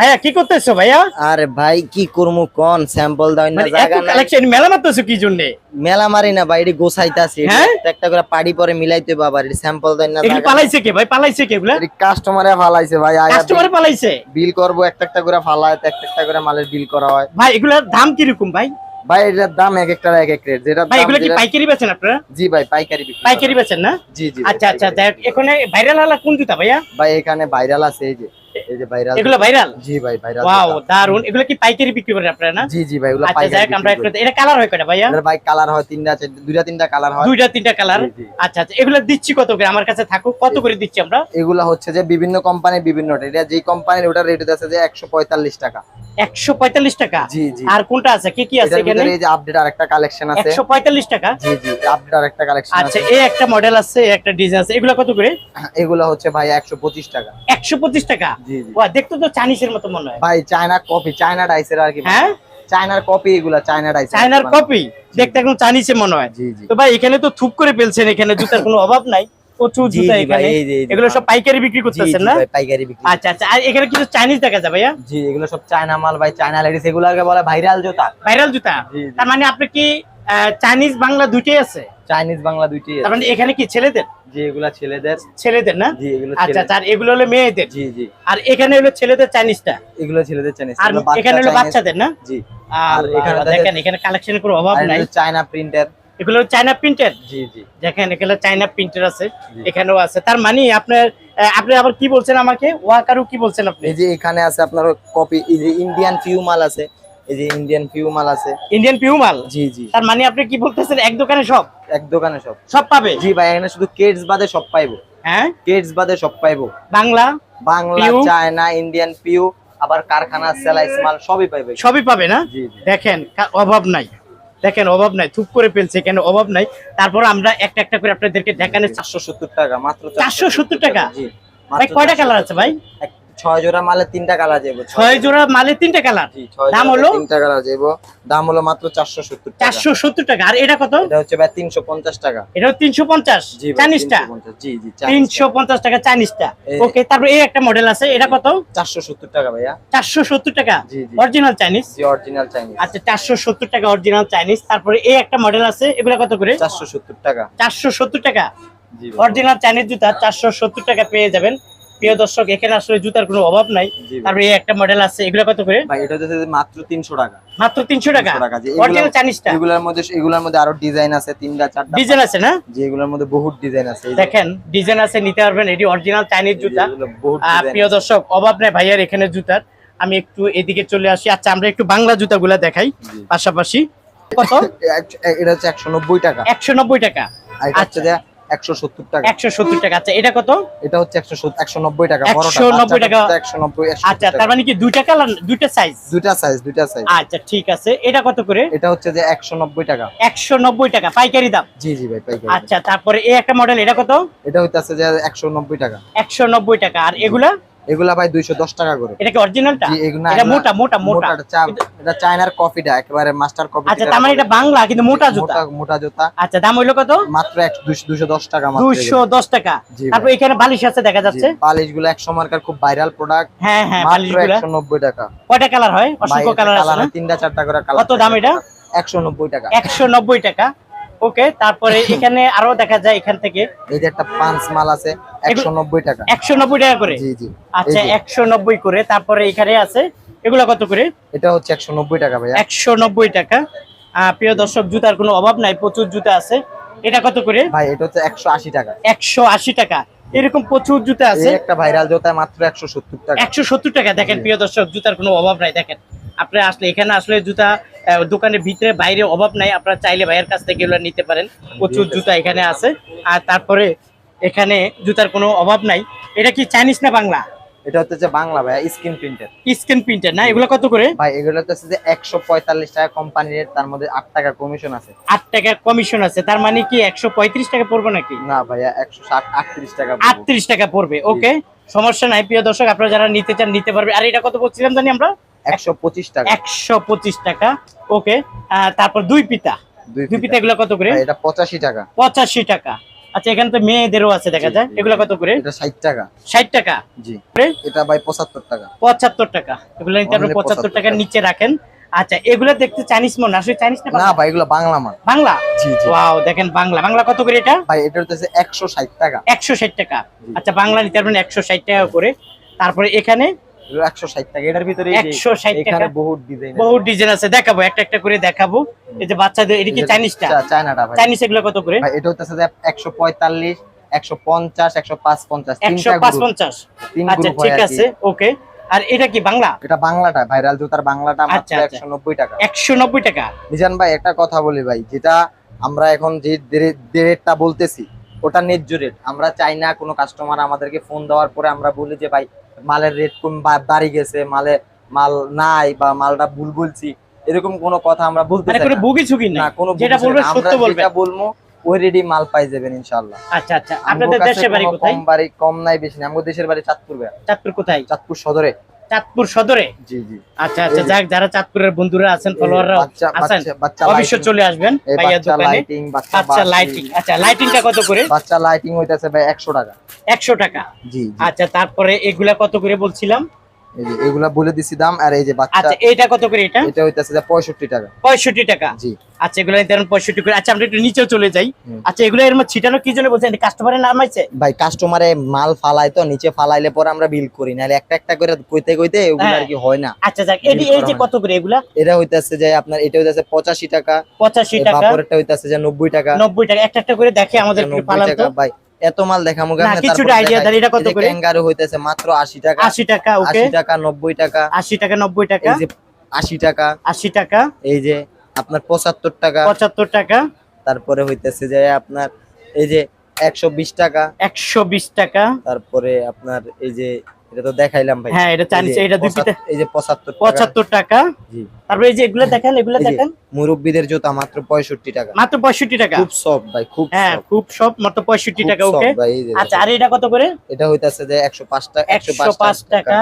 ভাইয়া কি করতেছো ভাইয়া? আরে ভাই কি করমু কোন? স্যাম্পল দাও না মানে জায়গা নাই। কালেকশন মেলা মারতেছো কি জন্য? মেলা মারি না ভাই এটি গোছাইতাছি। হ্যাঁ? একটা করে পাড়ি পরে মিলাইতে বাবা এটি স্যাম্পল দাও না জায়গা পালাইছে কে ভাই? পালাইছে কে এগুলা? কাস্টমারে ফালাইছে ভাই কাস্টমার পালাইছে? বিল করব একটা একটা করে ফালায় একটা একটা করে মালের বিল করা হয়। ভাই এগুলার দাম কীরকম ভাই? ভাই এটার দাম এক একটা এক এক রেট যেটা ভাই এগুলো কি পাইকারি বেচেন আপনারা? জি ভাই পাইকারি বিক্রি পাইকারি বেচেন না? জি জি আচ্ছা আচ্ছা এখানে ভাইরাল হলা কোন জুতা ভাইয়া? ভাই এখানে ভাইরাল আছে এই যে। এই যে ভাইরাল এগুলো ভাইরাল জি ভাই ভাইরাল ওয়াও দারুণ এগুলো কি পাইকারি বিক্রি করেন আপনারা না? জি জি ভাই এগুলো আচ্ছা আমরা একটু এটা কালার হয় কয়টা ভাইয়া? ভাই কালার হয় তিনটা চারটে- দুইটা তিনটা কালার হয়। দুইটা তিনটা কালার জি, জি। আচ্ছা আচ্ছা এগুলো দিচ্ছি কত করে? আমার কাছে থাকুক কত করে দিচ্ছি আমরা? এগুলা হচ্ছে যে বিভিন্ন কোম্পানি বিভিন্ন এটা যে কোম্পানির ওটা রেট আছে যে একশো পঁয়তাল্লিশ টাকা। একশো পঁয়তাল্লিশ টাকা? জি জি। আর কোনটা আছে? কি কি আছে এটার এখানে? ভিতরে এই যে আপডেট আরেকটা কালেকশন আছে। একশো পঁয়তাল্লিশ টাকা? জি জি আপডেট আরেকটা কালেকশন আচ্ছা আছে। এই একটা মডেল আছে একটা ডিজাইন আছে। এগুলো কত করে? এগুলা হচ্ছে ভাই একশো পঁচিশ টাকা। একশো পঁচিশ টাকা? দেখতে তো চাইনিজের মতো মনে হয়। ভাই চায়না কপি চায়না ডাইসের আর কি হ্যাঁ? চায়নার কপি এগুলা চায়না ডাইসের চাইনার কপি দেখতে একদম চাইনিজের মনে হয়। তো ভাই এখানে তো থুপ করে ফেলছেন এখানে জুতার কোনো অভাব নাই। প্রচুর জুতা এখানে। এই যে, এই যে। এগুলো সব পাইকারি বিক্রি করতেছেন না? পাইকারি বিক্রি। আচ্ছা আচ্ছা। আর এখানে কিছু চাইনিজ দেখা যায় ভাইয়া? জি এগুলো সব চায়না মাল ভাই চায়না লেডিস এগুলাকে বলে ভাইরাল জুতা। ভাইরাল জুতা। তার মানে আপনি কি চাইনিজ বাংলা দুইটাই আছে? চাইনিজ বাংলা তার মানে এখানে কি ছেলেদের? জি এগুলা ছেলেদের ছেলেদের না? জি এগুলো আচ্ছা আচ্ছা আর এগুলো হলো মেয়েদের? জি জি। আর এখানে হলো ছেলেদের চাইনিজটা? এগুলো ছেলেদের চাইনিজ আর এখানে হলো বাচ্চাদের না? জি। আর এখানে এখানে দেখেন এখানে কালেকশনের কোনো অভাব নাই। চায়না প্রিন্টার এগুলো চায়না প্রিন্টেড জি জি। দেখেন চায়না প্রিন্টার আছে এখানেও আছে। তার মানে আপনার আপনি আবার কি বলছেন আমাকে? ওয়াকারু কি বলছেন আপনি? এই যে এখানে আছে আপনার কপি এই যে ইন্ডিয়ান ফিউ মাল আছে এই যে ইন্ডিয়ান ফিউ মাল আছে। ইন্ডিয়ান পিউমাল জি জি। তার মানে আপনি কি বলতেছেন এক দোকানে সব? এক দোকানে সব। সব পাবে? জি ভাই এখানে শুধু কেডস বাদে সব পাইবো। হ্যাঁ? কেডস বাদে সব পাইবো। বাংলা বাংলা চায়না ইন্ডিয়ান পিউ আবার কারখানা সেলাইস মাল সবই পাইবে। সবই পাবে না? দেখেন অভাব নাই। দেখেন অভাব নাই। থুপ করে ফেলছে কেন অভাব নাই? তারপর আমরা একটা একটা করে আপনাদেরকে দেখানোর চারশো সত্তর টাকা মাত্র 470 টাকা? জি ভাই কয়টা কালার আছে ভাই? ছয় জোড়া মালে তিনটা কালার যাব ছয় জোড়া। মালে তিনটা কালার? দাম হলো? তিনটা কালার যাব দাম হলো মাত্র চারশো সত্তর টাকা। চারশো সত্তর টাকা। আর এটা কত? এটা হচ্ছে ভাই তিনশো পঞ্চাশ টাকা। এটা তিনশো পঞ্চাশ? চাইনিজটা? জি জি তিনশো পঞ্চাশ টাকা চাইনিজটা। ওকে তারপর এই একটা মডেল আছে। এটা কত? চারশো সত্তর টাকা ভাইয়া। চারশো সত্তর টাকা। অরিজিনাল চাইনিজ জি অরিজিনাল চাইনিজ আচ্ছা চারশো সত্তর টাকা অরিজিনাল চাইনিজ তারপরে এই একটা মডেল আছে। এগুলো কত করে? চারশো সত্তর টাকা। চারশো সত্তর টাকা। জি অরিজিনাল চাইনিজ জুতা চারশো সত্তর টাকা পেয়ে যাবেন। প্রিয় দর্শক এখানে আসলে জুতার কোনো অভাব নাই। তারপরে একটা মডেল আছে এগুলো কত করে? ভাই এটা হচ্ছে মাত্র 300 টাকা। মাত্র 300 টাকা? অরিজিনাল চাইনিজটা এগুলোর মধ্যে এগুলোর মধ্যে আরও ডিজাইন আছে তিনটা চারটা ডিজাইন আছে না? এগুলোর মধ্যে বহুত ডিজাইন আছে দেখেন ডিজাইন আছে নিতে পারবেন এটি অরিজিনাল চাইনিজ জুতা। প্রিয় দর্শক অভাব নাই ভাইয়ার এখানে জুতার। আমি একটু এদিকে চলে আসি। আচ্ছা আমরা একটু বাংলা জুতাগুলো দেখাই পাশাপাশি। কত? এটা হচ্ছে 190 টাকা। 190 টাকা। আচ্ছা। 170 টাকা। 170 টাকা আচ্ছা এটা কত? এটা হচ্ছে 190 টাকা 190 টাকা। 190 আচ্ছা তার মানে কি দুইটা কালার দুইটা সাইজ দুইটা সাইজ দুইটা সাইজ আচ্ছা ঠিক আছে এটা কত করে? এটা হচ্ছে যে 190 টাকা। 190 টাকা পাইকারি দাম? জি জি ভাই পাইকারি আচ্ছা তারপরে এই একটা মডেল এটা কত? এটা হচ্ছে যে 190 টাকা। 190 টাকা আর এগুলা? এগুলা ভাই দুইশো দশ টাকা করে। এটা কি অরিজিনালটা জি, এগুলো- এটা মোটা মোটা এটা চায়নার কফিটা একেবারে মাস্টার কফি আচ্ছা তার মানে এটা বাংলা কিন্তু মোটা জুতা। মোটা জুতা। আচ্ছা দাম হইল কত? মাত্র একশো দুইশো দশ টাকা মাত্র দুইশো দশ টাকা। তারপর এখানে বালিশ আছে দেখা যাচ্ছে। বালিশগুলো একশো মার্কার খুব ভাইরাল প্রোডাক্ট হ্যাঁ হ্যাঁ বালিশ মাত্র একশো নব্বই টাকা। কয়টা কালার হয়? অসংখ্য কালার আছে না? তিনটা চারটা করে কালার কত দাম এটা? একশো নব্বই টাকা। একশো নব্বই টাকা। ওকে তারপরে এখানে আরও দেখা যায় এখান থেকে। এই যে একটা পাঁচ মাল আছে একশো নব্বই টাকা। একশো নব্বই টাকা করে? জি জি। আচ্ছা এই যে, একশো নব্বই করে তারপরে এখানে আছে এগুলা কত করে? এটা হচ্ছে একশো নব্বই টাকা ভাইয়া। একশো নব্বই টাকা। আহ, প্রিয় দর্শক জুতার কোনো অভাব নাই প্রচুর জুতা আছে। এটা কত করে? ভাই এটা হচ্ছে একশো আশি টাকা। একশো আশি টাকা। এরকম প্রচুর জুতা আছে? একটা ভাইরাল জোতা মাত্র একশো সত্তর টাকা। একশো সত্তর টাকা। দেখেন প্রিয় দর্শক জুতার কোনো অভাব নাই। দেখেন আপনি আসলে এখানে আসলে জুতা দোকানের ভিতরে বাইরে অভাব নাই। আপনারা চাইলে ভাইয়ের কাছ থেকে এগুলো নিতে পারেন। প্রচুর জুতা এখানে আছে। আর তারপরে এখানে জুতার কোনো অভাব নাই। এটা কি চাইনিজ না বাংলা? এটা হচ্ছে বাংলা ভাইয়া স্ক্রিন প্রিন্টের। স্ক্রিন প্রিন্টার না? এগুলো কত করে? ভাই এগুলো হচ্ছে যে একশো পঁয়তাল্লিশ টাকা কোম্পানির রেট তার মধ্যে আট টাকা কমিশন আছে। আট টাকা কমিশন আছে তার মানে কি একশো পঁয়ত্রিশ টাকা পড়বে নাকি? না ভাইয়া একশো ষাট আটত্রিশ টাকা পড়বে। আটত্রিশ টাকা পড়বে ওকে। সমস্যা নাই প্রিয় দর্শক আপনারা যারা নিতে চান নিতে পারবে। আর এটা কত বলছিলাম জানি আমরা? একশো পঁচিশ টাকা। একশো পঁচিশ টাকা ওকে। তারপর দুই পিতা। দুই পিতা। এগুলো কত করে? এটা পঁচাশি টাকা। পঁচাশি টাকা। আচ্ছা এখানে তো মেয়েদেরও আছে দেখা যায়। এগুলো কত করে? এটা ষাট টাকা। ষাট টাকা? জি। এটা ভাই পঁচাত্তর টাকা। পঁচাত্তর টাকা। এগুলো নিতে আপনি পঁচাত্তর 75 টাকার নিচে রাখেন। আচ্ছা এগুলো দেখতে চাইনিজ মনে আসলে চাইনিজ না না? ভাই এগুলো বাংলা মাল। বাংলা? জি জি। ওয়াও দেখেন বাংলা। বাংলা কত করে এটা? ভাই এটা হচ্ছে একশো ষাট টাকা। একশো ষাট টাকা। আচ্ছা বাংলা নিতে পারবেন একশো ষাট টাকা করে। তারপরে এখানে টাকা। এটার ভিতরে এই যে একশো ষাট এখানে টাকা। বহুত ডিজাইন বহু ডিজাইন আছে। দেখাবো একটা একটা করে দেখাবো। এই যে বাচ্চাদের এটা কি চাইনিজটা? চায়নাটা ভাই। চাইনিজ এগুলো কত করে? এটা হচ্ছে যে আচ্ছা ঠিক আছে ওকে। আর এটা কি বাংলা? এটা বাংলাটা ভাইরাল জুতার বাংলাটা মাত্র আচ্ছা, আচ্ছা। টাকা। একশো নব্বই টাকা? মিজান ভাই একটা কথা বলি ভাই যেটা আমরা এখন যে রেটটা বলতেছি ওটা ন্যায্য রেট আমরা চাই না কোনো কাস্টমার আমাদেরকে ফোন দেওয়ার পরে আমরা বলি যে ভাই মালের রেট কম বাড়ি গেছে মালে মাল নাই বা মালটা ভুল বলছি এরকম কোনো কথা আমরা বলতে মানে চাই না। কোনো যেটা সত্য যেটা বলব ওই রেডি মাল পাই যাবেন ইনশাআল্লাহ। আচ্ছা আচ্ছা। আপনাদের দেশের বাড়ি কোথায়? কম বাড়ি কম নাই বেশি না আমাদের দেশের বাড়ি চাঁদপুর কোথায়? চাঁদপুর সদরে। চাঁদপুর সদরে? আচ্ছা আচ্ছা যাক যারা চাঁদপুরের বন্ধুরা আছেন ফলোয়াররা আছেন অবশ্যই চলে আসবেন ভাইয়া দোকানে। লাইটিং আচ্ছা লাইটিং আচ্ছা লাইটিংটা কত করে? বাচ্চা লাইটিং হইতাছে ভাই 100 টাকা। একশো টাকা। জি জি। আচ্ছা তারপরে এগুলা কত করে বলছিলাম? এই যে এগুলা বলে দিছি দাম আর এই যে বাচ্চা আচ্ছা এইটা কত করে এটা? এটা হইতাছে 65 টাকা। টাকা? জি। আচ্ছা এগুলো করে আচ্ছা আমরা একটু নিচেও চলে যাই। আচ্ছা এগুলো এর মধ্যে ছিটানো কি জন্য বলছেন? কাস্টমারের নাম আছে ভাই কাস্টমারে মাল ফালায় তো নিচে ফালাইলে পরে আমরা বিল করি নাহলে একটা একটা করে কইতে কইতে এগুলো হ্যাঁ। আর কি হয় না। আচ্ছা যাক এটি এই যে কত করে এগুলা? এটা হইতাছে যে আপনার এটা হইতাছে 85 টাকা। পঁচাশি এই টাকা। বাপরেরটা হইতাছে যে 90 টাকা। নব্বই টাকা। একটা একটা করে দেখে আমাদের 90 তো টাকা ভাই। এত মাল দেখামু না, কিছুটা আইডিয়া দেন, এটা কত করে? ক্যাঙ্গারু হইতাছে মাত্র 80 টাকা। আশি টাকা ওকে 80 টাকা 90 টাকা। আশি টাকা নব্বই টাকা। এই যে 80 টাকা। আশি টাকা। এই যে আপনার 75 টাকা। পঁচাত্তর টাকা। তারপরে হইতেছে যে আপনার এই যে একশো বিশ টাকা। একশো বিশ টাকা। তারপরে আপনার এই যে এটা তো দেখাইলাম ভাই। হ্যাঁ এটা চাইনিজ এটা দুই পিতা এই যে পঁচাত্তর টাকা। পঁচাত্তর টাকা। জি। তারপরে এই যে এগুলো দেখেন এগুলো দেখেন। মুরব্বীদের জুতা মাত্র পঁয়ষট্টি টাকা। মাত্র পঁয়ষট্টি টাকা। খুব সফট ভাই খুব হ্যাঁ খুব মাত্র পঁয়ষট্টি খুব টাকা ওকে? আচ্ছা আর এটা কত করে? এটা হইতাছে যে একশো পাঁচ টাকা একশো পাঁচ টাকা।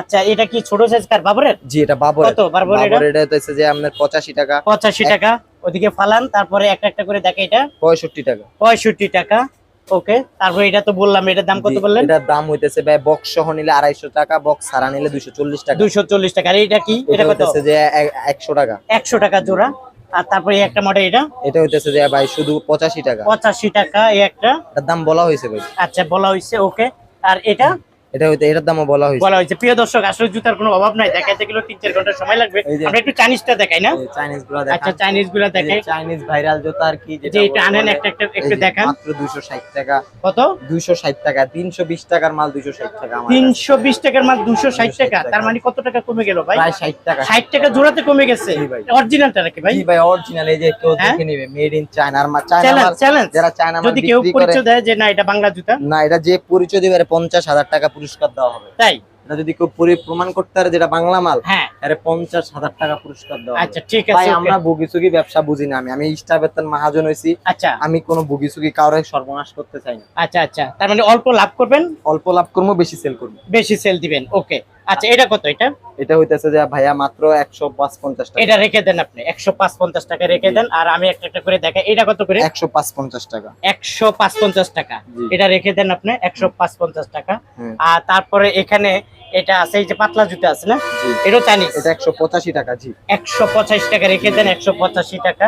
আচ্ছা এটা কি ছোট সাইজ কার বাবরের? জি এটা বাবর কত? বাবর এটা? বাবর এটা হইতাছে যে আপনার পঁচাশি টাকা। পঁচাশি টাকা। ওদিকে ফালান তারপরে একটা একটা করে দেখে এটা। পঁয়ষট্টি টাকা। পঁয়ষট্টি টাকা। ওকে তারপরে এটা তো বললাম এটার দাম কত বললেন? এটার দাম হইতেছে ভাই বক্স সহ নিলে আড়াইশো টাকা বক্স ছাড়া নিলে দুইশো চল্লিশ টাকা। দুইশো চল্লিশ টাকা। আর এটা কি? এটা কত? হইতেছে যে এক- একশো টাকা। একশো টাকা জোড়া। আর তারপরে একটা মডেল এটা? এটা হইতেছে যে ভাই শুধু পঁচাশি টাকা। পঁচাশি টাকা এই একটা। এটার দাম বলা হয়েছে ভাই। আচ্ছা বলা হয়েছে ওকে আর এটা? এটা হইতে এটার দামও বলা হয়েছে। বলা হয়েছে। প্রিয় দর্শক আসলে জুতার কোনো অভাব নাই। দেখাইতে গেলে তিন চার ঘণ্টা সময় লাগবে। আমরা একটু চাইনিজটা দেখাই না? চাইনিজগুলো আচ্ছা চাইনিজগুলা দেখাই। চাইনিজ ভাইরাল জুতা আর কি যে এটা আনেন একটা একটা একটু দেখান। মাত্র 260 টাকা। কত? 260 টাকা। 320 টাকার মাল 260 টাকা আমার কাছে। তিনশো বিশ টাকার মাল দুশো ষাট 260 টাকা। তার মানে কত টাকা কমে গেল ভাই? প্রায় 60 টাকা। ষাট টাকা জোড়াতে কমে গেছে। অরিজিনালটা নাকি ভাই? জি ভাই অরিজিনাল এই যে কেউ হ্যাঁ? দেখে নিবে। মেড ইন চায়না আর চায়না যারা চায়না যদি কেউ পরিচয় দেয় যে না এটা বাংলা জুতা। না এটা যে পরিচয় দিবে এর 50000 টাকা পুরস্কার দেওয়া হবে। তাই? এটা যদি কেউ পরি- প্রমাণ করতে পারে যেটা বাংলা মাল হ্যাঁ। পঞ্চাশ হাজার টাকা পুরস্কার দেওয়া আচ্ছা ঠিক আছে আমরা বুগিসুগি বুগি ব্যবসা বুঝি না আমি। আমি স্টার বেতন মহাজন হইছি আচ্ছা। আমি কোনো বুগিসুগি কারও সর্বনাশ করতে চাই না। আচ্ছা আচ্ছা। তার মানে অল্প লাভ করবেন? অল্প লাভ করব বেশি সেল করব। বেশি সেল দিবেন ওকে। আচ্ছা এটা কত এটা? এটা হইতেছে যে ভাইয়া মাত্র একশো পাঁচ পঞ্চাশ টাকা। এটা রেখে দেন আপনি একশো পাঁচ পঞ্চাশ টাকা রেখে দেন আর আমি একটা একটা করে দেখাই এটা কত করে? একশো পাঁচ পঞ্চাশ টাকা। একশো পাঁচ পঞ্চাশ টাকা এটা রেখে দেন আপনি একশো পাঁচ পঞ্চাশ টাকা আর তারপরে এখানে এটা আছে এই যে পাতলা জুতো আছে না? এটাও চাইনিজ? এটা একশো পঁচাশি টাকা জি। একশো পঁচাশি টাকা রেখে দেন একশো পঁচাশি টাকা।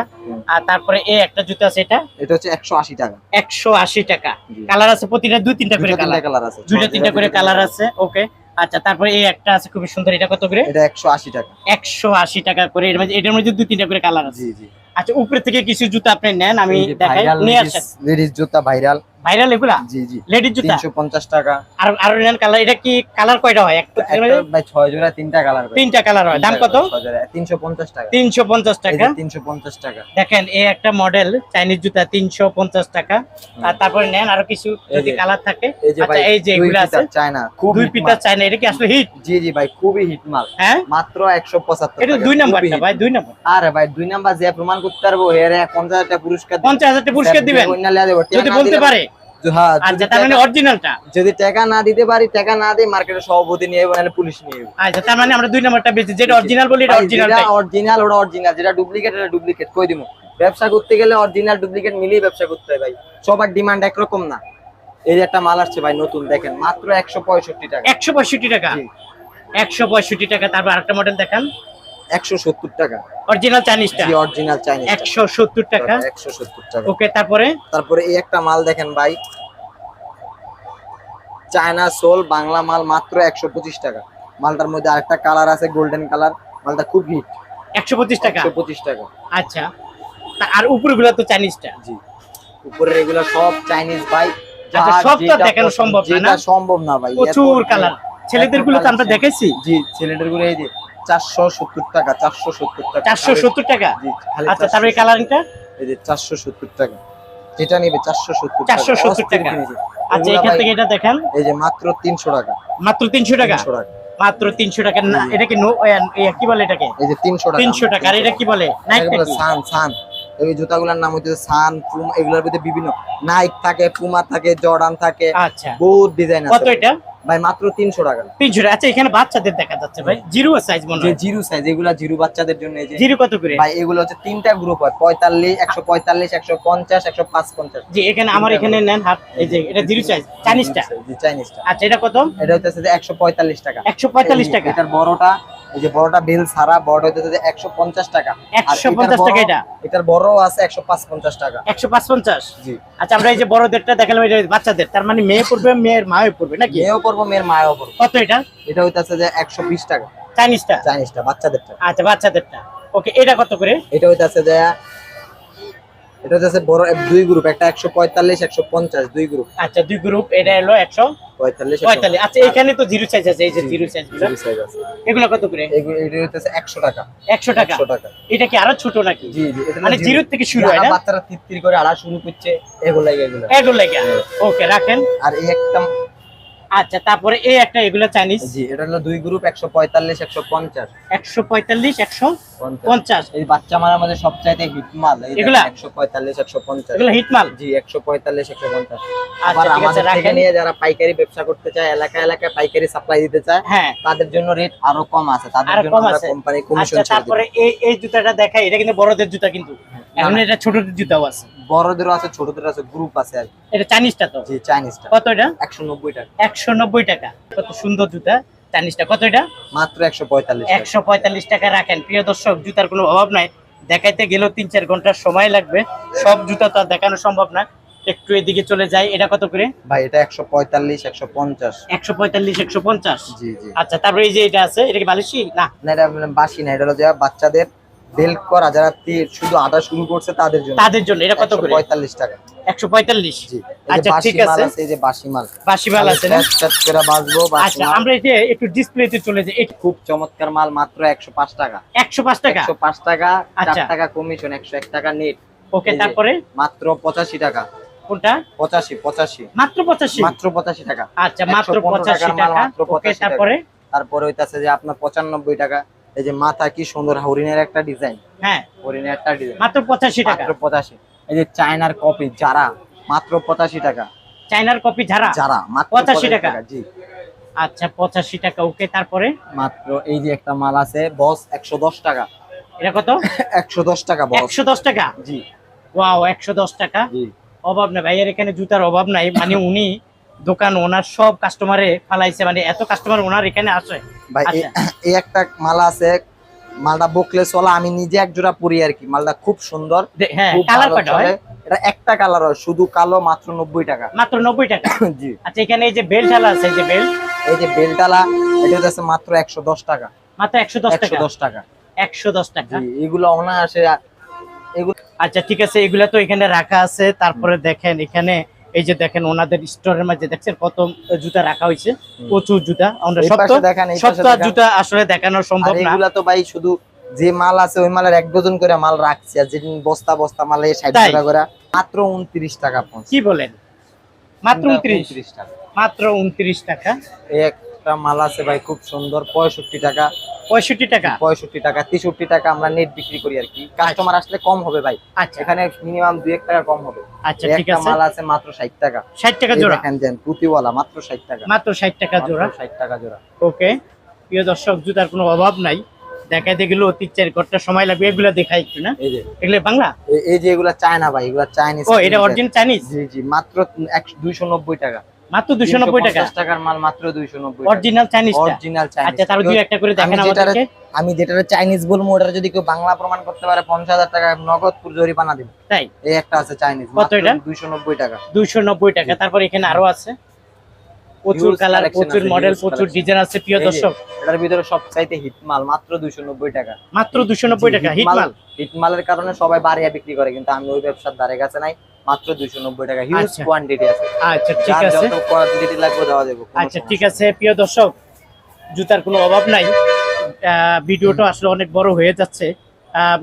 আর তারপরে এই একটা জুতো আছে এটা? এটা হচ্ছে একশো আশি টাকা। একশো আশি টাকা। কালার আছে প্রতিটা দুই তিনটা করে কালার। আছে। দুইটা তিনটা করে কালার। আছে ওকে। আচ্ছা তারপরে এই একটা আছে খুবই সুন্দর এটা কত করে? এটা একশো আশি টাকা। একশো আশি টাকা করে এর মধ্যে এটার মধ্যে দুই তিনটা করে কালার আছে। জি জি। আচ্ছা উপরে থেকে কিছু জুতা আপনি নেন আমি দেখাই। নিয়ে আসেন। লেডিস জুতা ভাইরাল ভাইরাল এগুলা? জি জি। লেডিস জুতা? তিনশো পঞ্চাশ টাকা। আর আর নেন কালার এটা কি কালার কয়টা হয়? একটা ভাই ছয় জোড়া তিনটা কালার তিনটা কালার হয়। দাম কত? তিনশো পঞ্চাশ টাকা। তিনশো পঞ্চাশ টাকা। তিনশো পঞ্চাশ টাকা। দেখেন এই একটা মডেল চাইনিজ জুতা তিনশো পঞ্চাশ টাকা। আর তারপরে নেন আরও কিছু যদি কালার থাকে। এই যে আচ্ছা এই যে দুই আছে। চায়না খুব দুই পিতা মাল। এটা কি আসলে হিট জি জি ভাই খুবই হিট মাল। হ্যাঁ? মাত্র একশো পঁচাত্তর এটা দুই নাম্বারটা ভাই দুই নাম্বার। আরে ভাই দুই নাম্বার যে প্রমাণ করতে পারব এর পঞ্চাশ হাজার পুরস্কার দিবো। পঞ্চাশ হাজার পুরস্কার দিবেন। যদি বলতে পারে হ্যাঁ, আচ্ছা তার মানে টাকা- অরিজিনালটা যদি টাকা না দিতে পারি টাকা না দিই মার্কেটের সভাপতি নিয়ে নাহলে পুলিশ নিয়ে আচ্ছা তার মানে আমরা দুই নাম্বারটা বেশি যেটা অরিজিনাল বলি এটা অরিজিনালটাই অরিজিনাল ওটা অরিজিনাল যেটা ডুপ্লিকেট এটা ডুপ্লিকেট কই দিমু? ব্যবসা করতে গেলে অরিজিনাল ডুপ্লিকেট মিলিয়ে ব্যবসা করতে হয় ভাই। সবার ডিমান্ড একরকম না। এই যে একটা মাল আসছে ভাই নতুন দেখেন মাত্র একশো পঁয়ষট্টি টাকা। একশো পঁয়ষট্টি টাকা। একশো পঁয়ষট্টি টাকা তারপর আরেকটা মডেল দেখান। একশো সত্তর টাকা। অরিজিনাল চাইনিজটা জি অরিজিনাল চাইনিজ একশো সত্তর টাকা? একশো সত্তর টাকা। ওকে তারপরে? তারপরে এই একটা মাল দেখেন ভাই। চায়না সোল বাংলা মাল মাত্র একশো পঁচিশ টাকা। মালটার মধ্যে আরেকটা কালার আছে গোল্ডেন কালার মালটা খুব হিট একশো পঁচিশ টাকা? একশো পঁচিশ টাকা। আচ্ছা। আর উপরগুলো তো চাইনিজটা জি। উপরের এগুলো সব চাইনিজ ভাই। আচ্ছা, সব তো দেখানো সম্ভব না, না? সম্ভব না ভাই প্রচুর কালার ছেলেদেরগুলো তো আমরা দেখেছি জি ছেলেদেরগুলো এই যে চারশো সত্তর টাকা চারশো সত্তর টাকা। চারশো সত্তর টাকা? আচ্ছা তারপরে কালারিংটা এই যে চারশো সত্তর টাকা। যেটা নেবে চারশো সত্তর 470 টাকা। আচ্ছা এখান থেকে এটা দেখেন। এই যে মাত্র তিনশো টাকা। মাত্র তিনশো টাকা? মাত্র তিনশো টাকা। না। এটা কি কি বলে এটাকে? এই যে তিনশো টাকা। তিনশো টাকা। আর এটা কি বলে? Night sun sun. এই জুতাগুলোর নাম হচ্ছে সান পুম এগুলোর ভিতরে বিভিন্ন নাইক থাকে পুমা থাকে জর্ডান থাকে। আচ্ছা। বহুত ডিজাইন আছে কত এটা? ভাই মাত্র তিনশো টাকা। তিনশো টাকা। আচ্ছা এখানে বাচ্চাদের দেখা যাচ্ছে ভাই। জিরো সাইজ মনে যে হয়। জিরো সাইজ এগুলা জিরো বাচ্চাদের জন্য এই যে জিরো কত করে? ভাই এগুলো হচ্ছে তিনটা গ্রুপ হয়। পঁয়তাল্লিশ একশো পঁয়তাল্লিশ একশো পঞ্চাশ একশো পাঁচ পঞ্চাশ জি এখানে আমার এখানে নেন হাফ এই যে এটা জিরো সাইজ চাইনিজটা জি চাইনিজটা আচ্ছা এটা কত? এটা হচ্ছে যে একশো পঁয়তাল্লিশ টাকা। একশো পঁয়তাল্লিশ এই যে টাকা। এটার বড়টা এই যে বড়টা বেল সারা বড় হচ্ছে যে একশো পঞ্চাশ টাকা। আর একশো এটার পঞ্চাশ টাকা এটা? এটার বড় আছে একশো পাঁচ পঞ্চাশ টাকা। একশো পাঁচ পঞ্চাশ জি। আচ্ছা আমরা এই যে বড়দেরটা দেখালাম এটা বাচ্চাদের। তার মানে মেয়ে পড়বে মেয়ের মায়ও পড়বে নাকি? মেয়েও পড়বে মেয়ের মায়ও পড়বে। কত এটা? এটা হইতাছে যে একশো বিশ টাকা। চাইনিজটা? চাইনিজটা বাচ্চাদেরটা। আচ্ছা বাচ্চাদেরটা। ওকে এটা কত করে? এটা হইতাছে যে এটা যাচ্ছে বড় দুই গ্রুপ একটা একশো পঁয়তাল্লিশ একশো পঞ্চাশ দুই গ্রুপ আচ্ছা দুই গ্রুপ এটা হলো একশো পঁয়তাল্লিশ পঁয়তাল্লিশ। আচ্ছা এখানে তো জিরো সাইজ আছে এই যে জিরো সাইজগুলো। সাইজ আছে। এগুলো কত করে? এগুলো এটা হচ্ছে 100 টাকা। একশো টাকা? একশো টাকা। এটা কি আরও ছোট নাকি? জি জি এটা মানে জিরো থেকে শুরু হয় না? বাচ্চারা তিত্তির করে আড়া শুরু করছে এগুলো এগুলো এগুলো লাগে ওকে রাখেন। আর এই একটা আচ্ছা তারপরে এই একটা এগুলো চাইনিজ জি এটা হলো দুই গ্রুপ একশো পঁয়তাল্লিশ একশো পঞ্চাশ। একশো পঁয়তাল্লিশ একশো পঞ্চাশ। পঞ্চাশ এই বাচ্চা মারার মধ্যে সবচাইতে হিট মাল এগুলা? একশো পঁয়তাল্লিশ একশো পঞ্চাশ। এগুলো হিটমাল? জি একশো পঁয়তাল্লিশ একশো পঞ্চাশ। আচ্ছা আবার আমাদের থেকে নিয়ে যারা পাইকারি ব্যবসা করতে চায় এলাকা এলাকায় পাইকারি সাপ্লাই দিতে চায় হ্যাঁ। তাদের জন্য রেট আরও কম আছে তাদের জন্য কম আমরা আছে। কোম্পানি কমিশন আচ্ছা তারপরে এই এই জুতাটা দেখাই এটা কিন্তু বড়দের জুতা কিন্তু। এখন এটা ছোটদের জুতাও আছে। বড়দেরও আছে ছোটদের আছে গ্রুপ আছে আর। এটা চাইনিজটা তো? জি চাইনিজটা। কত এটা? একশো নব্বই টাকা। একশো নব্বই টাকা। কত সুন্দর জুতা চাইনিজটা। কত এটা? মাত্র একশো পঁয়তাল্লিশ একশো পঁয়তাল্লিশ টাকা রাখেন। প্রিয় দর্শক জুতার কোনো অভাব নাই। দেখাইতে গেলেও তিন চার ঘণ্টা সময় লাগবে। সব জুতা তো দেখানো সম্ভব না। একটু এদিকে চলে যাই। এটা কত করে? ভাই এটা একশো পঁয়তাল্লিশ একশো পঞ্চাশ। একশো পঁয়তাল্লিশ একশো পঞ্চাশ? জি জি। আচ্ছা তারপরে এই যে এটা আছে এটা কি বালিশি? না। না এটা মানে বাসি না এটা হলো যে বাচ্চাদের বেল্ট করা যারা শুধু আটা শুরু করছে তাদের জন্য। তাদের জন্য এটা কত করে? পঁয়তাল্লিশ টাকা। একশো পঁয়তাল্লিশ? জি আচ্ছা ঠিক আছে। এই যে বাসি মাল বাসি মাল আছে না? করে বাজবো আচ্ছা আমরা এই যে একটু ডিসপ্লেতে চলে যাই। একটু খুব চমৎকার মাল মাত্র একশো পাঁচ টাকা। একশো পাঁচ টাকা? একশো পাঁচ টাকা চার আচ্ছা। টাকা কমিশন একশো এক টাকা নেট ওকে তারপরে? মাত্র পঁচাশি টাকা। কোনটা? পঁচাশি পঁচাশি। মাত্র পঁচাশি? মাত্র পঁচাশি টাকা। আচ্ছা মাত্র 115 পঁচাশি টাকার মাল টাকা। ওকে তারপরে? তারপরে হইতাছে যে আপনার পঁচানব্বই টাকা। এই যে মাথা কি সুন্দর হরিণের একটা ডিজাইন হ্যাঁ। হরিণের একটা ডিজাইন মাত্র পঁচাশি টাকা। মাত্র পঁচাশি। এই যে চায়নার কপি যারা মাত্র পঁচাশি টাকা। চাইনার কপি ঝাড়া যারা মাত্র 85 টাকা। জি। আচ্ছা পঁচাশি টাকা ওকে তারপরে? মাত্র এই যে একটা মাল আছে বস একশো দশ টাকা। এটা কত? একশো দশ টাকা বস। একশো দশ টাকা? জি। ওয়াও একশো দশ টাকা? জি। অভাব নাই ভাইয়ের এখানে জুতার অভাব নাই। মানে উনি দোকান ওনার সব কাস্টমারে ফালাইছে। মানে এত কাস্টমার ওনার এখানে আসে ভাই এই- আচ্ছা। একটা মালা আছে মালটা বকলে চলা আমি নিজে এক জোড়া পরি আর কি। মালটা খুব সুন্দর হ্যাঁ এটা একটা কালার হয় শুধু কালো মাত্র নব্বই টাকা। মাত্র নব্বই টাকা? জি। আচ্ছা এখানে এই যে বেল্ট ঢালা আছে এই যে বেল্ট এই যে বেলটালা এটা হচ্ছে মাত্র একশো দশ টাকা। মাত্র একশো দশ টাকা? দশ টাকা। একশো দশ টাকা? এগুলো অনায়াসে এগুলো আচ্ছা ঠিক আছে এগুলা তো এখানে রাখা আছে। তারপরে দেখেন এখানে এই যে দেখেন ওনাদের স্টোরের মাঝে দেখছেন কত জুতা রাখা হয়েছে প্রচুর জুতা। আমরা দেখেন। জুতা আসলে দেখানো সম্ভব না। এগুলা তো ভাই শুধু যে মাল আছে ওই মালের এক ডজন করে মাল রাখছি আর যেদিন বস্তা বস্তা মালে ষাট? টাকা করে মাত্র উনত্রিশ টাকা কি বলেন? মাত্র উনত্রিশ টাকা। মাত্র উনত্রিশ টাকা। এই একটা মাল আছে ভাই খুব সুন্দর পঁয়ষট্টি টাকা। পঁয়ষট্টি টাকা? পঁয়ষট্টি টাকা তেষট্টি টাকা আমরা নেট বিক্রি করি আর কি। কাস্টমার আসলে কম হবে ভাই। আচ্ছা। এখানে মিনিমাম দুই এক টাকা কম হবে। আচ্ছা ঠিক আছে। মাল আছে মাত্র ষাট টাকা। ষাট টাকা জোড়া? যেন পুঁতিওয়ালা মাত্র ষাট টাকা। মাত্র ষাট টাকা জোড়া? ষাট টাকা জোড়া। ওকে। প্রিয় দর্শক জুতার কোনো অভাব নাই। দেখাইতে গেলে অতি চার ঘণ্টা সময় লাগবে এগুলো দেখাই একটু না? এগুলো বাংলা? এই যে এগুলা চায়না ভাই এগুলা চাইনিজ ও এটা অরিজিনাল চাইনিজ জি মাত্র টাকা। মাত্র দুশো নব্বই টাকা 350 টাকার মাল মাত্র দুইশো নব্বই অরিজিনাল চাইনিজ অরিজিনাল চাইনিজ আচ্ছা তার দুই একটা করে দেখেন আমাদেরকে। আমি যেটা চাইনিজ বলব ওটা যদি কেউ বাংলা প্রমাণ করতে পারে পঞ্চাশ হাজার টাকা নগদ জরিমানা দিবে। তাই? এই একটা আছে চাইনিজ কত এটা? দুইশো নব্বই টাকা। দুইশো নব্বই টাকা তারপর এখানে আরও আছে। প্রচুর কালার প্রচুর মডেল প্রচুর ডিজাইন আছে প্রিয় দর্শক। এটার ভিতরে সবচাইতে হিট মাল মাত্র দুইশো নব্বই টাকা। মাত্র দুশো নব্বই টাকা হিট মাল হিট মালের কারণে সবাই বাড়িয়া বিক্রি করে কিন্তু আমি ওই ব্যবসার ধারে কাছে নাই। মাত্র দুইশো নব্বই টাকা হিউজ আচ্ছা। কোয়ান্টিটি আছে। আচ্ছা ঠিক আছে। যত কোয়ান্টিটি লাগবে দেওয়া কোনো আচ্ছা ঠিক আছে প্রিয় দর্শক জুতার কোনো অভাব নাই। ভিডিওটা আসলে অনেক বড় হয়ে যাচ্ছে।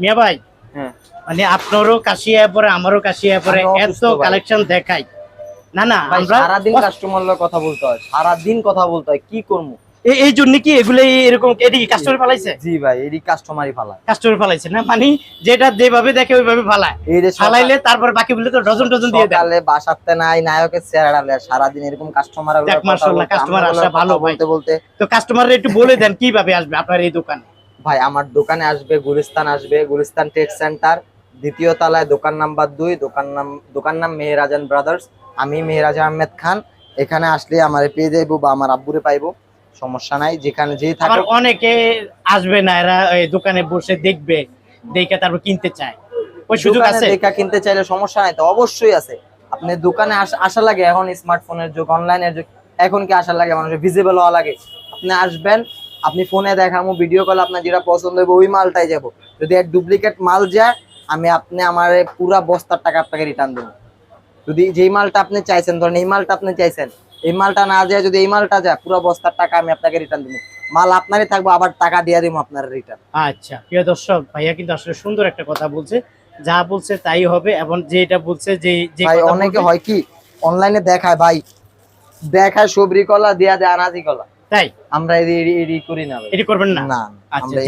মিয়া ভাই হ্যাঁ। মানে আপনারও কাশিয়া পরে আমারও কাশিয়া পরে এত কালেকশন দেখাই। না না আমরা সারাদিন কাস্টমার কথা বলতে হয় সারাদিন কথা বলতে হয় কি করব? এই জন্য কি এগুলো এরকম এদিকে কাস্টমার ফালাইছে? জি ভাই এরই কাস্টমারই ফালা কাস্টমার ফালাইছে না? মানে যেটা যেভাবে দেখে ওইভাবে ফালায়। ফালাইলে তারপর বাকি বলে তো ডজন ডজন দিয়ে দেয়। সকালে বাসাতে নাই নায়কের চেহারা ডালে আর সারাদিন এরকম কাস্টমার মাশাআল্লাহ, customer আসা ভালো বলতে বলতে। তো কাস্টমাররা একটু বলে দেন কীভাবে আসবে আপনার এই দোকানে? ভাই আমার দোকানে আসবে গুলিস্তান আসবে গুলিস্তান টেক সেন্টার দ্বিতীয় তলায় দোকান নাম্বার দুই দোকান নাম দোকান নাম মেহেরাজান ব্রাদার্স আমি মেহেরাজ আহমেদ খান এখানে আসলে আমার পেয়ে যাইবো বা আমার আব্বুরে পাইবো। সমস্যা নাই যেখানে আবার থাকে অনেকে আসবে না এরা দোকানে বসে দেখবে দেখে তারপর কিনতে চায়। ওই সুযোগ আছে? দেখা কিনতে চাইলে সমস্যা নাই তো অবশ্যই আছে। আপনি দোকানে আস- আসা লাগে এখন স্মার্টফোনের যুগ অনলাইনের যুগ এখন কি আসা লাগে? মানুষের ভিজিবল হওয়া লাগে। আপনি আসবেন আপনি ফোনে দেখামো ভিডিও কল আপনার যেটা পছন্দ হবে ওই মালটাই যাব যদি এক ডুপ্লিকেট মাল যায় আমি আপনি আমার পুরা বস্তার টাকা আপনাকে রিটার্ন দেবো। যদি যেই মালটা আপনি চাইছেন ধরেন এই মালটা আপনি চাইছেন এই মালটা না যায় যদি এই মালটা যায় পুরো বস্তার টাকা আমি আপনাকে রিটার্ন দেবো। মাল আপনারই থাকব আবার টাকা দিয়ে দিব আপনার রিটার্ন আচ্ছা প্রিয় দর্শক ভাইয়া কিন্তু আসলে সুন্দর একটা কথা বলছে। যা বলছে তাই হবে এবং যেটা বলছে যে ভাই অনেকে হয় কি অনলাইনে দেখায় ভাই দেখায় সবরি কলা দেয়া দেয় আনাজি কলা। তাই? আমরা এদি করি না এটি করবেন না? না আচ্ছা, আমরা